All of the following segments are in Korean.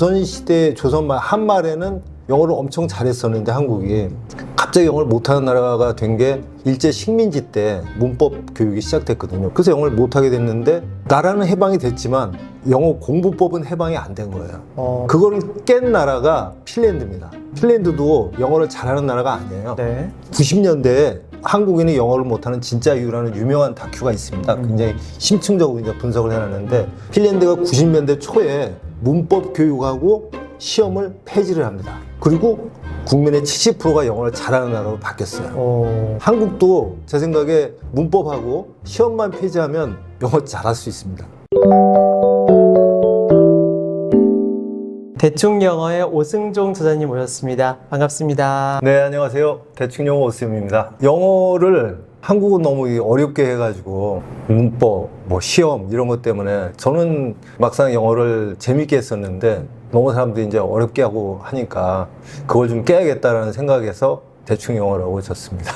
조선시대 조선말 한말에는 영어를 엄청 잘했었는데 한국이 갑자기 영어를 못하는 나라가 된 게 일제 식민지 때 문법 교육이 시작됐거든요. 그래서 영어를 못하게 됐는데 나라는 해방이 됐지만 영어 공부법은 해방이 안 된 거예요. 어, 그거를 깬 나라가 핀란드입니다. 핀란드도 영어를 잘하는 나라가 아니에요. 네. 90년대에 한국인이 영어를 못하는 진짜 이유라는 유명한 다큐가 있습니다. 굉장히 심층적으로 이제 분석을 해놨는데 핀란드가 90년대 초에 문법 교육하고 시험을 폐지를 합니다. 그리고 국민의 70%가 영어를 잘하는 나라로 바뀌었어요. 어, 한국도 제 생각에 문법하고 시험만 폐지하면 영어 잘할 수 있습니다. 대충 영어의 오승종 저자님 모셨습니다. 반갑습니다. 네, 안녕하세요. 대충 영어 오스입니다. 영어를 한국은 너무 어렵게 해가지고 문법, 뭐 시험 이런 것 때문에 저는 막상 영어를 재밌게 했었는데 너무 사람들이 이제 어렵게 하고 하니까 그걸 좀 깨야겠다라는 생각에서 대충 영어라고 졌습니다.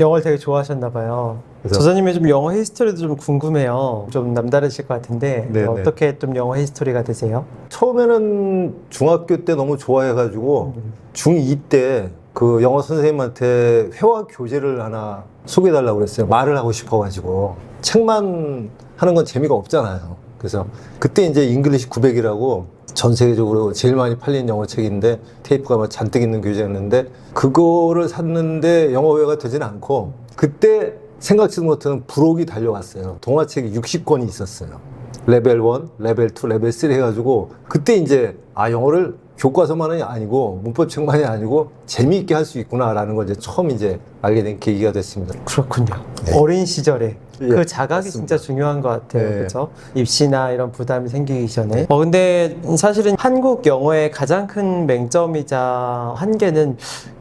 영어를 되게 좋아하셨나 봐요. 그래서- 저자님의 좀 영어 히스토리도 좀 궁금해요. 좀 남다르실 것 같은데 네, 어떻게 좀 영어 히스토리가 되세요? 처음에는 중학교 때 너무 좋아해가지고 중2 때 그 영어 선생님한테 회화 교재를 하나 소개해달라고 그랬어요. 말을 하고 싶어가지고. 책만 하는 건 재미가 없잖아요. 그래서 그때 이제 잉글리시 900이라고 전 세계적으로 제일 많이 팔린 영어 책인데 테이프가 막 잔뜩 있는 교재였는데 그거를 샀는데 영어회화가 되진 않고 그때 생각지도 못한 부록이 달려왔어요. 동화책이 60권이 있었어요. 레벨 1, 레벨 2, 레벨 3 해가지고 그때 이제 아 영어를 교과서만이 아니고 문법책만이 아니고 재미있게 할 수 있구나라는 걸 이제 처음 이제 알게 된 계기가 됐습니다. 그렇군요. 네. 어린 시절에 예, 그 자각이 맞습니다. 진짜 중요한 것 같아요. 네. 그렇죠? 입시나 이런 부담이 생기기 전에. 어 근데 사실은 한국 영어의 가장 큰 맹점이자 한계는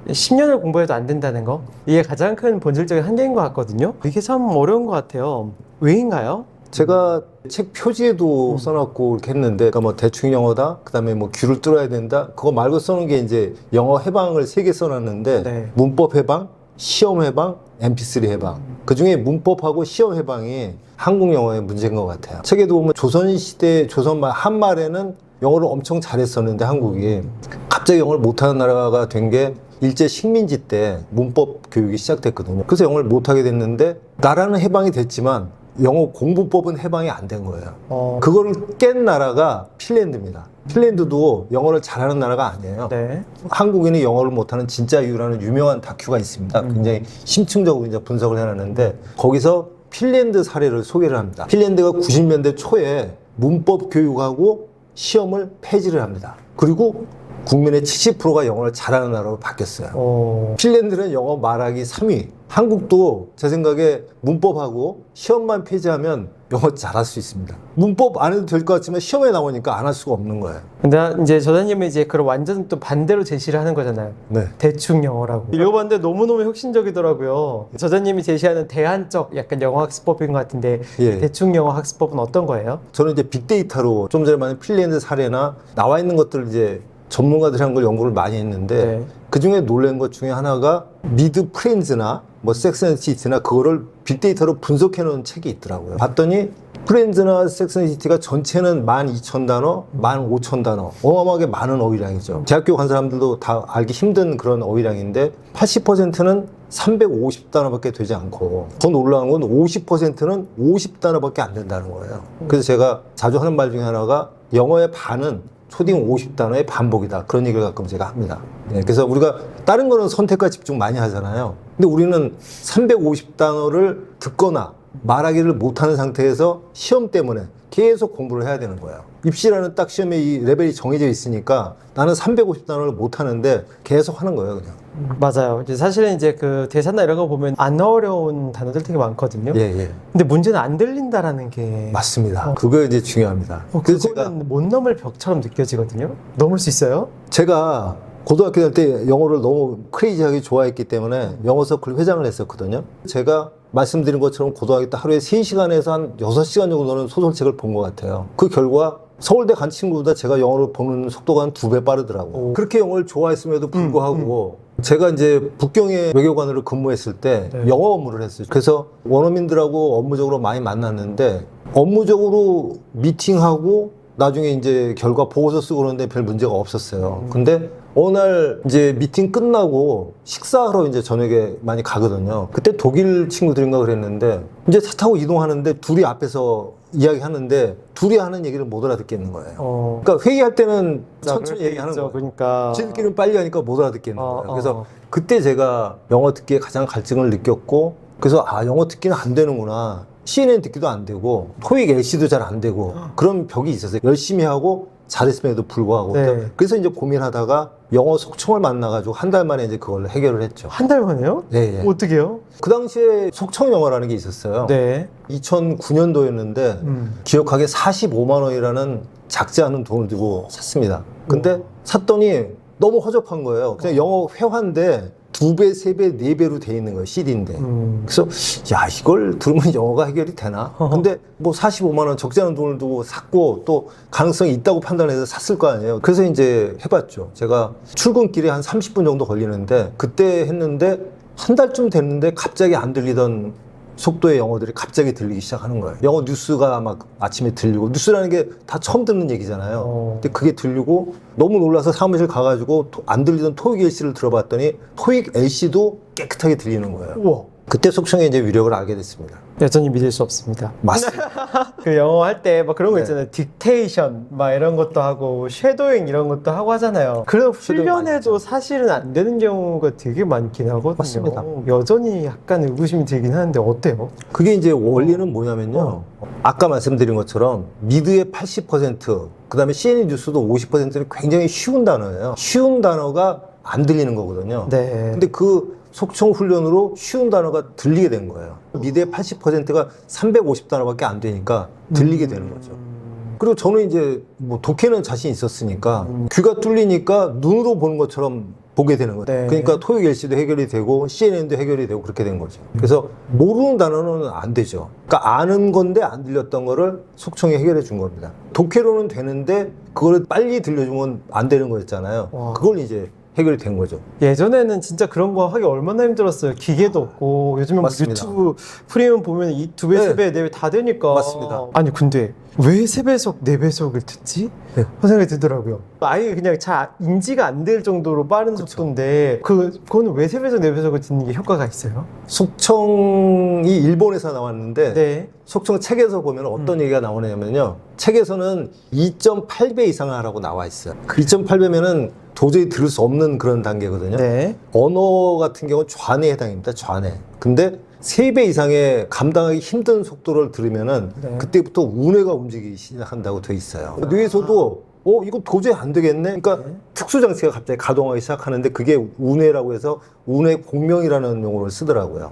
10년을 공부해도 안 된다는 거. 이게 가장 큰 본질적인 한계인 것 같거든요. 이게 참 어려운 것 같아요. 왜인가요? 제가 책 표지에도 써놨고 이렇게 했는데, 그러니까 뭐 대충 영어다, 그 다음에 뭐 귀를 뚫어야 된다, 그거 말고 써놓은 게 이제 영어 해방을 세 개 써놨는데, 네. 문법 해방, 시험 해방, MP3 해방. 그 중에 문법하고 시험 해방이 한국 영어의 문제인 것 같아요. 책에도 보면 조선시대, 조선말, 한말에는 영어를 엄청 잘했었는데 한국이 갑자기 영어를 못하는 나라가 된 게 일제 식민지 때 문법 교육이 시작됐거든요. 그래서 영어를 못하게 됐는데 나라는 해방이 됐지만 영어 공부법은 해방이 안 된 거예요. 어, 그거를 깬 나라가 핀란드입니다. 핀란드도 영어를 잘하는 나라가 아니에요. 네. 한국인이 영어를 못하는 진짜 이유라는 유명한 다큐가 있습니다. 굉장히 심층적으로 이제 분석을 해놨는데 거기서 핀란드 사례를 소개를 합니다. 핀란드가 90년대 초에 문법 교육하고 시험을 폐지를 합니다. 그리고 국민의 70%가 영어를 잘하는 나라로 바뀌었어요. 어, 핀란드는 영어 말하기 3위. 한국도 제 생각에 문법하고 시험만 폐지하면 영어 잘할 수 있습니다. 문법 안 해도 될 것 같지만 시험에 나오니까 안 할 수가 없는 거예요. 근데 이제 저자님이 이제 그걸 완전 또 반대로 제시를 하는 거잖아요. 네. 대충 영어라고. 읽어봤는데 너무너무 혁신적이더라고요. 저자님이 제시하는 대안적 약간 영어 학습법인 것 같은데 예. 대충 영어 학습법은 어떤 거예요? 저는 이제 빅데이터로 좀 전에 말한 핀란드 사례나 나와 있는 것들을 이제 전문가들이 한걸 연구를 많이 했는데 네. 그 중에 놀란 것 중에 하나가 미드 프렌즈나 뭐 섹스 앤 시티나 그거를 빅데이터로 분석해 놓은 책이 있더라고요. 봤더니 프렌즈나 섹스 앤 시티가 전체는 12,000단어, 15,000단어. 어마어마하게 많은 어휘량이죠. 대학교 간 사람들도 다 알기 힘든 그런 어휘량인데 80%는 350단어밖에 되지 않고 더 놀라운 건 50%는 50단어밖에 안 된다는 거예요. 그래서 제가 자주 하는 말 중에 하나가 영어의 반은 초딩 50단어의 반복이다. 그런 얘기를 가끔 제가 합니다. 네, 그래서 우리가 다른 거는 선택과 집중 많이 하잖아요. 근데 우리는 350단어를 듣거나 말하기를 못하는 상태에서 시험 때문에 계속 공부를 해야 되는 거예요. 입시라는 딱 시험에 이 레벨이 정해져 있으니까 나는 350단어를 못 하는데 계속 하는 거예요, 그냥. 맞아요. 이제 사실은 이제 그 대사나 이런 거 보면 안 어려운 단어들 되게 많거든요. 예, 예. 근데 문제는 안 들린다라는 게 맞습니다. 그거 이제 중요합니다. 어, 그래서 제가 그거는 못 넘을 벽처럼 느껴지거든요. 넘을 수 있어요? 제가 고등학교 다닐 때 영어를 너무 크레이지하게 좋아했기 때문에 영어 서클 회장을 했었거든요. 제가 말씀드린 것처럼 고등학교 때 하루에 3시간에서 한 6시간 정도는 소설책을 본 것 같아요. 그 결과 서울대 간 친구보다 제가 영어를 보는 속도가 한 두 배 빠르더라고요. 오. 그렇게 영어를 좋아했음에도 불구하고 제가 이제 북경의 외교관으로 근무했을 때 네. 영어 업무를 했어요. 그래서 원어민들하고 업무적으로 많이 만났는데 업무적으로 미팅하고 나중에 이제 결과 보고서 쓰고 그러는데 별 문제가 없었어요. 근데 어느 날 이제 미팅 끝나고 식사하러 이제 저녁에 많이 가거든요. 그때 독일 친구들인가 그랬는데 이제 차 타고 이동하는데 둘이 앞에서 이야기하는데 둘이 하는 얘기를 못 알아듣겠는 거예요. 어. 그러니까 회의할 때는 천천히 얘기하는. 거예요. 그러니까. 지들끼리는 빨리 하니까 못 알아듣겠는 어, 거예요. 어, 그래서 어. 그때 제가 영어 듣기에 가장 갈증을 느꼈고 그래서 아 영어 듣기는 안 되는구나. CNN 듣기도 안 되고 토익 LC도 잘 안 되고 그런 벽이 있었어요. 열심히 하고 잘했음에도 불구하고 네. 그래서 이제 고민하다가 영어 속청을 만나가지고 한 달 만에 이제 그걸 해결을 했죠. 한 달 만에요? 네, 예. 어떻게요? 그 당시에 속청 영어라는 게 있었어요. 네. 2009년도였는데 음. 기억하게 45만 원이라는 작지 않은 돈을 들고 샀습니다. 근데 샀더니 너무 허접한 거예요. 그냥 영어 회화인데 두 배, 세 배, 네 배로 돼 있는 거예요. CD인데. 음. 그래서 야 이걸 들으면 영어가 해결이 되나? 근데 뭐 45만 원 적지 않은 돈을 두고 샀고 또 가능성이 있다고 판단해서 샀을 거 아니에요. 그래서 이제 해봤죠. 제가 출근길에 한 30분 정도 걸리는데 그때 했는데 한 달쯤 됐는데 갑자기 안 들리던 속도의 영어들이 갑자기 들리기 시작하는 거예요. 영어 뉴스가 막 아침에 들리고 뉴스라는 게 다 처음 듣는 얘기잖아요. 어. 근데 그게 들리고 너무 놀라서 사무실 가가지고 토- 안 들리던 토익 LC를 들어봤더니 토익 LC도 깨끗하게 들리는 거예요. 우와. 그때 속청의 이제 위력을 알게 됐습니다. 여전히 믿을 수 없습니다. 맞습니다. 그 영어 할 때 막 그런 거 네. 있잖아요. 딕테이션 막 이런 것도 하고 쉐도잉 이런 것도 하고 하잖아요. 그런 쉐도잉 많이 훈련해도 하죠. 사실은 안 되는 경우가 되게 많긴 하거든요. 맞습니다. 여전히 약간 의구심이 들긴 하는데 어때요? 그게 이제 원리는 뭐냐면요. 아까 말씀드린 것처럼 미드의 80%, 그 다음에 CNN 뉴스도 50%는 굉장히 쉬운 단어예요. 쉬운 단어가 안 들리는 거거든요. 네. 근데 그 속청 훈련으로 쉬운 단어가 들리게 된 거예요. 미드의 80%가 350단어밖에 안 되니까 들리게 되는 거죠. 음. 그리고 저는 이제 뭐 독해는 자신 있었으니까 귀가 뚫리니까 눈으로 보는 것처럼 보게 되는 거죠. 네. 그러니까 토익 LC도 해결이 되고 CNN도 해결이 되고 그렇게 된 거죠. 그래서 모르는 단어는 안 되죠. 그러니까 아는 건데 안 들렸던 거를 속청이 해결해 준 겁니다. 독해로는 되는데 그걸 빨리 들려주면 안 되는 거였잖아요. 와. 그걸 이제 해결이 된 거죠. 예전에는 진짜 그런 거 하기 얼마나 힘들었어요. 기계도 없고 요즘은 뭐 맞습니다. 유튜브 프리미엄 보면 이 두 배, 네. 세 배, 네 배 다 되니까. 맞습니다. 아니 근데 왜 세 배속, 네 배속을 듣지? 네. 그런 생각이 들더라고요. 아예 그냥 잘 인지가 안 될 정도로 빠른 속도인데 그 그거는 왜 세 배속, 네 배속을 듣는 게 효과가 있어요? 속청이 일본에서 나왔는데 네. 속청 책에서 보면 어떤 얘기가 나오냐면요. 책에서는 2.8배 이상을 하라고 나와 있어요. 2.8배면은 도저히 들을 수 없는 그런 단계거든요. 네. 언어 같은 경우는 좌뇌에 해당입니다. 좌뇌. 근데 3배 이상의 감당하기 힘든 속도를 들으면은 네. 그때부터 우뇌가 움직이기 시작한다고 돼 있어요. 뇌에서도 어 이거 도저히 안 되겠네. 그러니까 네. 특수 장치가 갑자기 가동하기 시작하는데 그게 우뇌라고 해서 우뇌 공명이라는 용어를 쓰더라고요.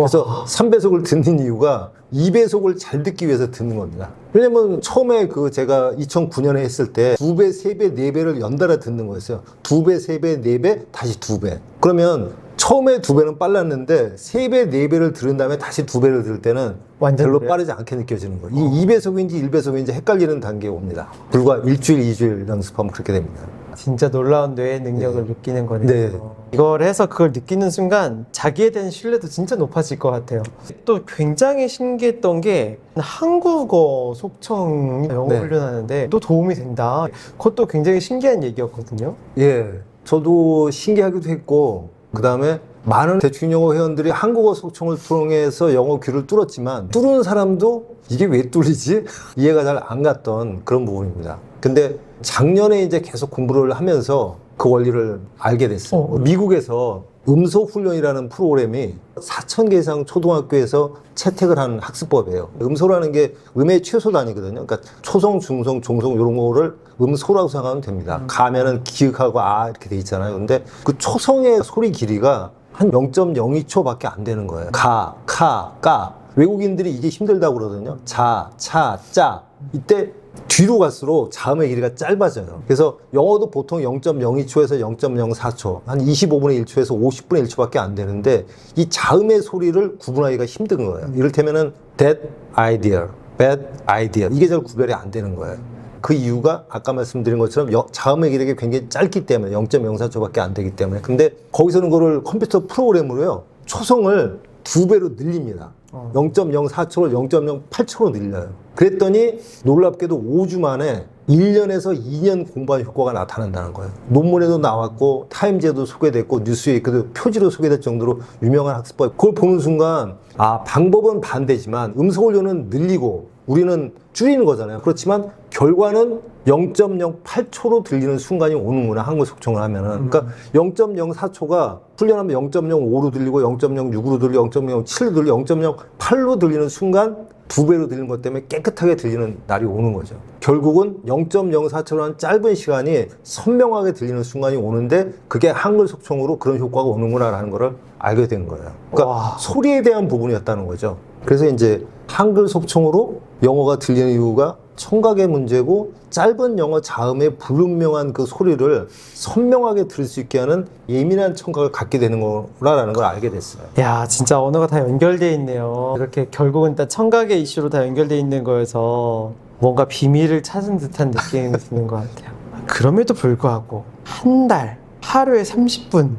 그래서 3배속을 듣는 이유가 2배속을 잘 듣기 위해서 듣는 겁니다. 왜냐면 처음에 그 제가 2009년에 했을 때 2배, 3배, 4배를 연달아 듣는 거였어요. 2배, 3배, 4배, 다시 2배. 그러면 처음에 2배는 빨랐는데 3배, 4배를 들은 다음에 다시 2배를 들을 때는 완전 별로 그래요? 빠르지 않게 느껴지는 거예요. 이 2배속인지 1배속인지 헷갈리는 단계에 옵니다. 불과 일주일, 2주일 연습하면 그렇게 됩니다. 진짜 놀라운 뇌의 능력을 네. 느끼는 거네요. 네. 이걸 해서 그걸 느끼는 순간 자기에 대한 신뢰도 진짜 높아질 것 같아요. 또 굉장히 신기했던 게 한국어 속청 영어 네. 훈련하는데 또 도움이 된다. 그것도 굉장히 신기한 얘기였거든요. 예, 저도 신기하기도 했고 그 다음에 많은 대충 영어 회원들이 한국어 속청을 통해서 영어 귀를 뚫었지만 뚫은 사람도 이게 왜 뚫리지? 이해가 잘 안 갔던 그런 부분입니다. 근데 작년에 이제 계속 공부를 하면서 그 원리를 알게 됐어요. 어. 미국에서 음소 훈련이라는 프로그램이 4천 개 이상 초등학교에서 채택을 하는 학습법이에요. 음소라는 게 음의 최소 단위거든요. 그러니까 초성, 중성, 종성 이런 거를 음소라고 생각하면 됩니다. 가면은 기역하고 아 이렇게 돼 있잖아요. 근데 그 초성의 소리 길이가 한 0.02초밖에 안 되는 거예요. 가, 카, 까. 외국인들이 이게 힘들다고 그러거든요. 자, 차, 짜. 이때 뒤로 갈수록 자음의 길이가 짧아져요. 그래서 영어도 보통 0.02초에서 0.04초, 한 25분의 1초에서 50분의 1초밖에 안 되는데 이 자음의 소리를 구분하기가 힘든 거예요. 이를테면은 that idea, bad idea 이게 잘 구별이 안 되는 거예요. 그 이유가 아까 말씀드린 것처럼 여- 자음의 길이가 굉장히 짧기 때문에 0.04초밖에 안 되기 때문에 근데 거기서는 그거를 컴퓨터 프로그램으로요 초성을 두 배로 늘립니다. 어. 0.04초를 0.08초로 늘려요. 그랬더니 놀랍게도 5주 만에 1년에서 2년 공부한 효과가 나타난다는 거예요. 논문에도 나왔고 타임즈에도 소개됐고 뉴스웨이크도 표지로 소개될 정도로 유명한 학습법. 그걸 보는 순간 아 방법은 반대지만 음소 훈련은 늘리고 우리는 줄이는 거잖아요. 그렇지만 결과는 0.08초로 들리는 순간이 오는구나 한글 속청을 하면은 그러니까 0.04초가 훈련하면 0.05로 들리고 0.06으로 들리고 0.07로 들리고 0.08로 들리는 순간 두 배로 들리는 것 때문에 깨끗하게 들리는 날이 오는 거죠. 결국은 0.04초라는 짧은 시간이 선명하게 들리는 순간이 오는데 그게 한글 속청으로 그런 효과가 오는구나라는 거를 알게 된 거예요. 그러니까 와. 소리에 대한 부분이었다는 거죠. 그래서 이제 한글 속청으로 영어가 들리는 이유가 청각의 문제고 짧은 영어 자음의 불분명한 그 소리를 선명하게 들을 수 있게 하는 예민한 청각을 갖게 되는 거라는 걸 알게 됐어요. 야, 진짜 언어가 다 연결돼 있네요. 이렇게 결국은 다 청각의 이슈로 다 연결돼 있는 거여서 뭔가 비밀을 찾은 듯한 느낌이 드는 것 같아요. 그럼에도 불구하고 한 달 하루에 30분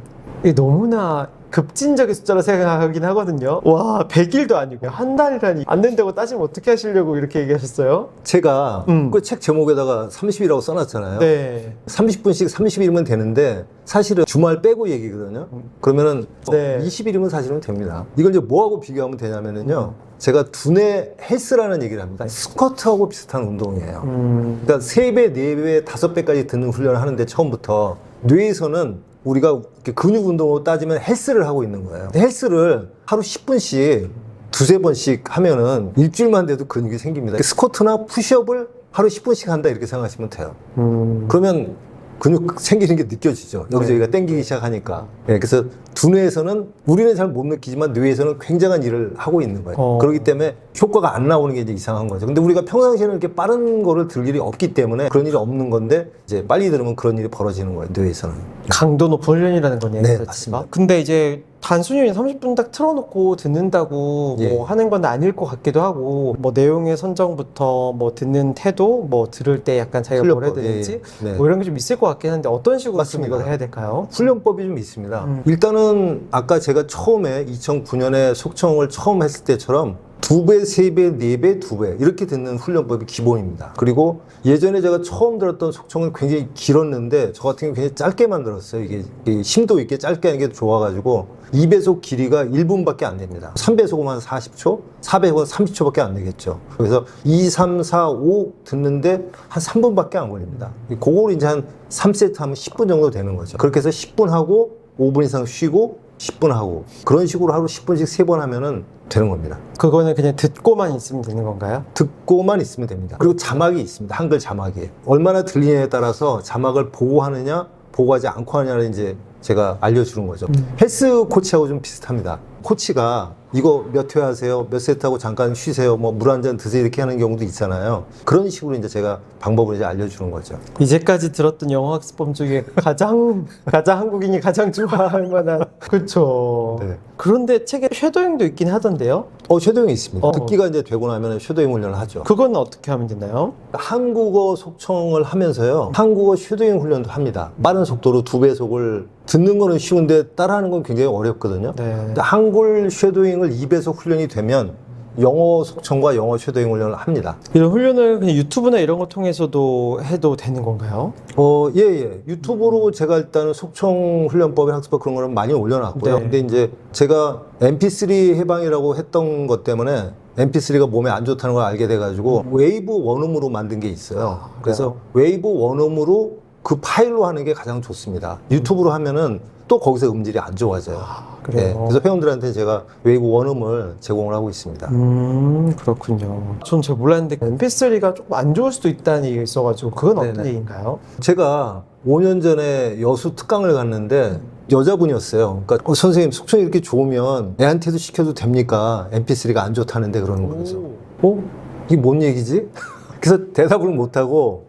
이게 너무나 급진적인 숫자로 생각하긴 하거든요. 와, 100일도 아니고 한 달이라니 안 된다고 따지면 어떻게 하시려고 이렇게 얘기하셨어요? 제가 음. 그 책 제목에다가 30이라고 써놨잖아요. 네. 30분씩 30일이면 되는데 사실은 주말 빼고 얘기거든요. 그러면은 네. 20일이면 사실은 됩니다. 이걸 이제 뭐하고 비교하면 되냐면은요. 제가 두뇌 헬스라는 얘기를 합니다. 스쿼트하고 비슷한 운동이에요. 음, 그러니까 세배네배 다섯 배까지 듣는 훈련을 하는데 처음부터 뇌에서는 우리가 근육 운동으로 따지면 헬스를 하고 있는 거예요. 헬스를 하루 10분씩 두세 번씩 하면은 일주일만 돼도 근육이 생깁니다. 스쿼트나 푸시업을 하루 10분씩 한다 이렇게 생각하시면 돼요. 음. 그러면 근육 생기는 게 느껴지죠. 여기저기가 땡기기 시작하니까. 예, 그래서 두뇌에서는 우리는 잘 못 느끼지만 뇌에서는 굉장한 일을 하고 있는 거예요. 어. 그렇기 때문에 효과가 안 나오는 게 이제 이상한 거죠. 근데 우리가 평상시에는 이렇게 빠른 거를 들 일이 없기 때문에 그런 일이 없는 건데 이제 빨리 들으면 그런 일이 벌어지는 거예요. 뇌에서는. 강도 높은 훈련이라는 거네요. 네? 맞습니다. 근데 이제 단순히 30분 딱 틀어놓고 듣는다고 예. 뭐 하는 건 아닐 것 같기도 하고 뭐 내용의 선정부터 뭐 듣는 태도 뭐 들을 때 약간 자기가 뭘 해야 훈련법, 되는지 예, 네. 뭐 이런 게 좀 있을 것 같긴 한데 어떤 식으로 좀 맞습니다. 이걸 해야 될까요? 훈련법이 좀 있습니다. 음. 일단은 아까 제가 처음에 2009년에 속청을 처음 했을 때처럼 두 배, 세 배, 네 배, 두 배 이렇게 듣는 훈련법이 기본입니다. 그리고 예전에 제가 처음 들었던 속청은 굉장히 길었는데 저 같은 경우 굉장히 짧게 만들었어요. 이게 이 심도 있게 짧게 하는 게 좋아가지고 2배속 길이가 1분밖에 안 됩니다. 3배속은 한 40초, 4배속은 30초밖에 안 되겠죠. 그래서 2, 3, 4, 5 듣는데 한 3분밖에 안 걸립니다. 그걸 이제 한 3세트 하면 10분 정도 되는 거죠. 그렇게 해서 10분 하고 5분 이상 쉬고 10분 하고 그런 식으로 하루 10분씩 3번 하면은 되는 겁니다. 그거는 그냥 듣고만 있으면 되는 건가요? 듣고만 있으면 됩니다. 그리고 자막이 있습니다. 한글 자막이. 얼마나 들리냐에 따라서 자막을 보고 하느냐, 보고 하지 않고 하느냐를 이제 제가 알려주는 거죠. 헬스 코치하고 좀 비슷합니다. 코치가 이거 몇 회 하세요? 몇 세트 하고 잠깐 쉬세요? 뭐 물 한 잔 드세요? 이렇게 하는 경우도 있잖아요. 그런 식으로 이제 제가 방법을 이제 알려주는 거죠. 이제까지 들었던 영어 학습법 중에 가장 가장 한국인이 가장 좋아할 만한 그렇죠. 네. 그런데 책에 쉐도잉도 있긴 하던데요. 어, 쉐도잉이 있습니다. 어. 듣기가 이제 되고 나면 쉐도잉 훈련을 하죠. 그건 어떻게 하면 되나요? 한국어 속청을 하면서요. 한국어 쉐도잉 훈련도 합니다. 빠른 속도로 두 배속을 듣는 거는 쉬운데 따라하는 건 굉장히 어렵거든요. 네. 근데 한글 쉐도잉을 2배속 훈련이 되면 영어 속청과 영어 쉐도잉 훈련을 합니다. 이런 훈련을 그냥 유튜브나 이런 거 통해서도 해도 되는 건가요? 어, 예, 예. 유튜브로 제가 일단은 속청 훈련법의 학습법 그런 거는 많이 올려놨고요. 네. 근데 이제 제가 MP3 해방이라고 했던 것 때문에 MP3가 몸에 안 좋다는 걸 알게 돼가지고 웨이브 원음으로 만든 게 있어요. 그래서 웨이브 원음으로 그 파일로 하는 게 가장 좋습니다. 유튜브로 하면은 또 거기서 음질이 안 좋아져요. 그래요? 예, 그래서 회원들한테 제가 웨이브 원음을 제공을 하고 있습니다. 음 그렇군요. 전 잘 몰랐는데 MP3가 조금 안 좋을 수도 있다는 얘기가 있어가지고 그건 어떤 네네. 얘기인가요? 제가 5년 전에 여수 특강을 갔는데 여자분이었어요. 그러니까 어, 선생님 속성이 이렇게 좋으면 애한테도 시켜도 됩니까? MP3가 안 좋다는데 그러는 거죠. 어? 이게 뭔 얘기지? 그래서 대답을 못하고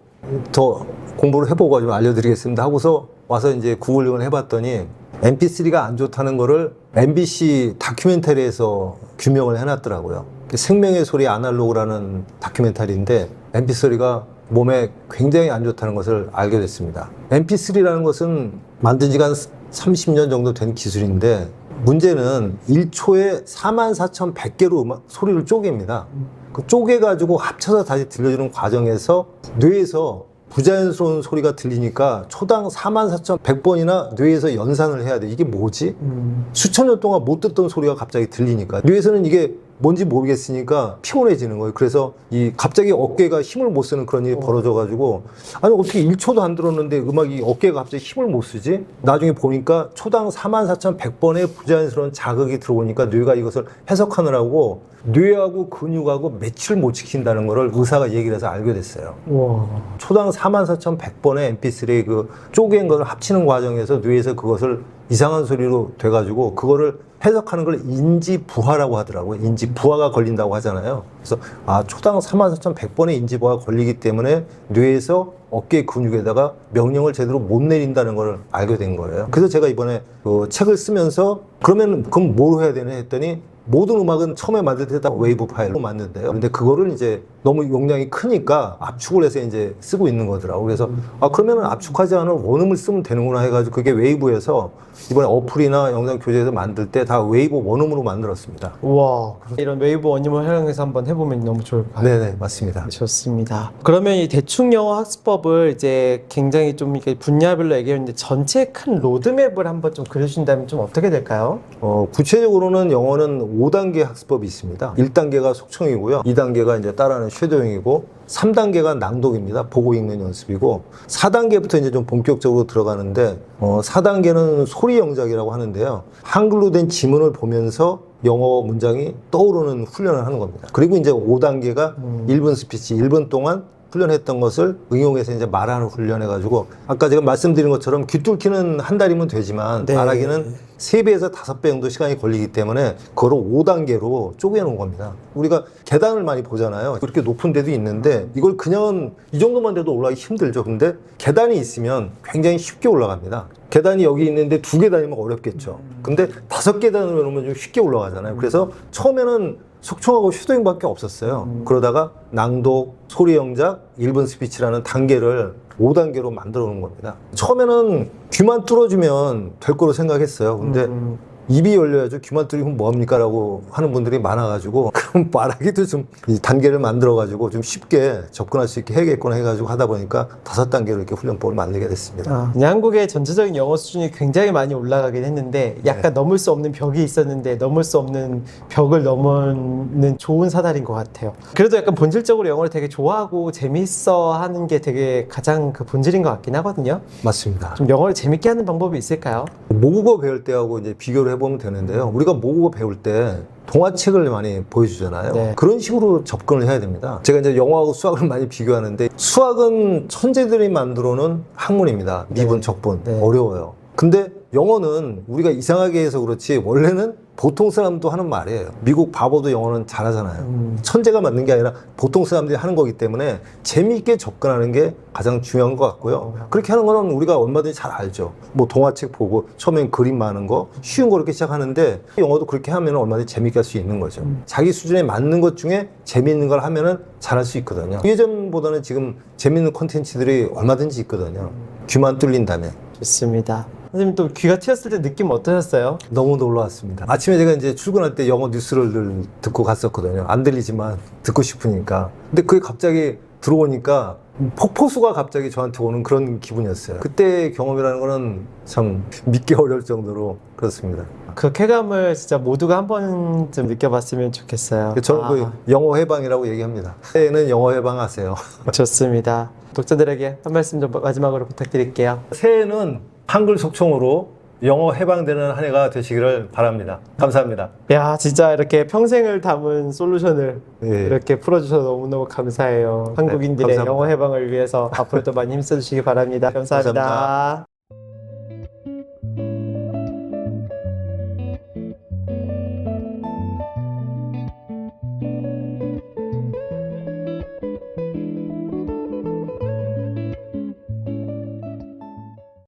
더 공부를 해보고 좀 알려드리겠습니다 하고서 와서 이제 구글링을 해봤더니 MP3가 안 좋다는 거를 MBC 다큐멘터리에서 규명을 해놨더라고요. 생명의 소리 아날로그라는 다큐멘터리인데 MP3가 몸에 굉장히 안 좋다는 것을 알게 됐습니다. MP3라는 것은 만든 지가 한 30년 정도 된 기술인데 문제는 1초에 44,100개로 음악, 소리를 쪼갭니다. 그 쪼개가지고 합쳐서 다시 들려주는 과정에서 뇌에서 부자연스러운 소리가 들리니까 초당 44,100번이나 뇌에서 연산을 해야 돼. 이게 뭐지? 음. 수천 년 동안 못 듣던 소리가 갑자기 들리니까 뇌에서는 이게 뭔지 모르겠으니까 피곤해지는 거예요. 그래서 이 갑자기 어깨가 힘을 못 쓰는 그런 일이 벌어져가지고 아니 어떻게 1초도 안 들었는데 음악이 어깨가 갑자기 힘을 못 쓰지? 나중에 보니까 초당 44,100번의 부자연스러운 자극이 들어오니까 뇌가 이것을 해석하느라고 뇌하고 근육하고 매치를 못 지킨다는 거를 의사가 얘기를 해서 알게 됐어요. 와. 초당 44,100번의 mp3 그 쪼갠 것을 합치는 과정에서 뇌에서 그것을 이상한 소리로 돼가지고 그거를 해석하는 걸 인지부하라고 하더라고요. 인지부하가 걸린다고 하잖아요. 그래서 아 초당 44,100번의 인지부하가 걸리기 때문에 뇌에서 어깨 근육에다가 명령을 제대로 못 내린다는 걸 알게 된 거예요. 그래서 제가 이번에 그 책을 쓰면서 그러면 그럼 뭘 해야 되나 했더니 모든 음악은 처음에 만들 때 다 웨이브 파일로 만든대요. 근데 그거를 이제 너무 용량이 크니까 압축을 해서 이제 쓰고 있는 거더라고. 그래서 아 그러면은 압축하지 않은 원음을 쓰면 되는구나 해가지고 그게 웨이브에서 이번에 어플이나 영상 교재에서 만들 때 다 웨이브 원음으로 만들었습니다. 와. 이런 웨이브 원님을 활용해서 한번 해보면 너무 좋을 것 같아요. 네네 맞습니다. 좋습니다. 그러면 이 대충 영어 학습법을 이제 굉장히 좀 이렇게 분야별로 얘기했는데 전체 큰 로드맵을 한번 좀 그려주신다면 좀 어떻게 될까요? 어, 구체적으로는 영어는 5단계 학습법이 있습니다. 1단계가 속청이고요. 2단계가 이제 따라하는 쉐도잉이고 3단계가 낭독입니다. 보고 읽는 연습이고 4단계부터 이제 좀 본격적으로 들어가는데 어, 4단계는 소리 영작이라고 하는데요. 한글로 된 지문을 보면서 영어 문장이 떠오르는 훈련을 하는 겁니다. 그리고 이제 5단계가 1분 스피치, 1분 동안 훈련했던 것을 응용해서 이제 말하는 훈련해가지고 아까 제가 말씀드린 것처럼 귀뚫기는 한 달이면 되지만 네. 말하기는 세배에서 다섯 배 정도 시간이 걸리기 때문에 그거를 5단계로 쪼개놓은 겁니다. 우리가 계단을 많이 보잖아요. 그렇게 높은 데도 있는데 이걸 그냥 이 정도만 돼도 올라가기 힘들죠. 근데 계단이 있으면 굉장히 쉽게 올라갑니다. 계단이 여기 있는데 두 계단이면 어렵겠죠. 근데 다섯 계단으로 놓으면 좀 쉽게 올라가잖아요. 그래서 처음에는 속청하고 슈도잉밖에 없었어요. 그러다가 낭독, 소리 영작, 1분 스피치라는 단계를 5단계로 만들어 놓은 겁니다. 처음에는 귀만 뚫어주면 될 거로 생각했어요. 근데 음. 입이 열려야죠. 귀만 뚫리면 뭐합니까? 라고 하는 분들이 많아가지고, 그럼 말하기도 좀이 단계를 만들어가지고 좀 쉽게 접근할 수 있게 해야겠구나 해가지고 하다 보니까 다섯 단계로 이렇게 훈련법을 만들게 됐습니다. 아, 한국의 전체적인 영어 수준이 굉장히 많이 올라가긴 했는데 약간 넘을 수 없는 벽이 있었는데 넘을 수 없는 벽을 넘는 좋은 사달인 것 같아요. 그래도 약간 본질적으로 영어를 되게 좋아하고 재밌어 하는 게 되게 가장 그 본질인 것 같긴 하거든요. 맞습니다. 좀 영어를 재밌게 하는 방법이 있을까요? 모국어 배울 때하고 이제 비교를 해보 면 되는데요. 우리가 모국어 배울 때 동화책을 많이 보여주잖아요. 네. 그런 식으로 접근을 해야 됩니다. 제가 이제 영어하고 수학을 많이 비교하는데 수학은 천재들이 만들어 놓은 학문입니다. 미분, 적분. 네. 어려워요. 근데 영어는 우리가 이상하게 해서 그렇지 원래는 보통 사람도 하는 말이에요. 미국 바보도 영어는 잘하잖아요. 음. 천재가 만든 게 아니라 보통 사람들이 하는 거기 때문에 재미있게 접근하는 게 가장 중요한 것 같고요. 그렇게 하는 거는 우리가 얼마든지 잘 알죠. 뭐 동화책 보고 처음엔 그림 많은 거 쉬운 거 이렇게 시작하는데 영어도 그렇게 하면 얼마든지 재미있게 할 수 있는 거죠. 자기 수준에 맞는 것 중에 재미있는 걸 하면은 잘할 수 있거든요. 예전보다는 지금 재미있는 콘텐츠들이 얼마든지 있거든요. 귀만 뚫린다면. 좋습니다. 선생님 또 귀가 트였을 때 느낌 어떠셨어요? 너무 놀라웠습니다. 아침에 제가 이제 출근할 때 영어 뉴스를 늘 듣고 갔었거든요. 안 들리지만 듣고 싶으니까. 근데 그게 갑자기 들어오니까 폭포수가 갑자기 저한테 오는 그런 기분이었어요. 그때 경험이라는 거는 참 믿기 어려울 정도로 그렇습니다. 그 쾌감을 진짜 모두가 한 번쯤 느껴봤으면 좋겠어요. 저는 아, 그 영어 해방이라고 얘기합니다. 새해는 영어 해방하세요. 좋습니다. 독자들에게 한 말씀 좀 마지막으로 부탁드릴게요. 새해는 한글 속청으로 영어 해방되는 한 해가 되시기를 바랍니다. 감사합니다. 야, 진짜 이렇게 평생을 담은 솔루션을 예. 이렇게 풀어주셔서 너무너무 감사해요. 한국인들의 감사합니다. 영어 해방을 위해서 앞으로도 많이 힘써주시기 바랍니다 감사합니다. 감사합니다.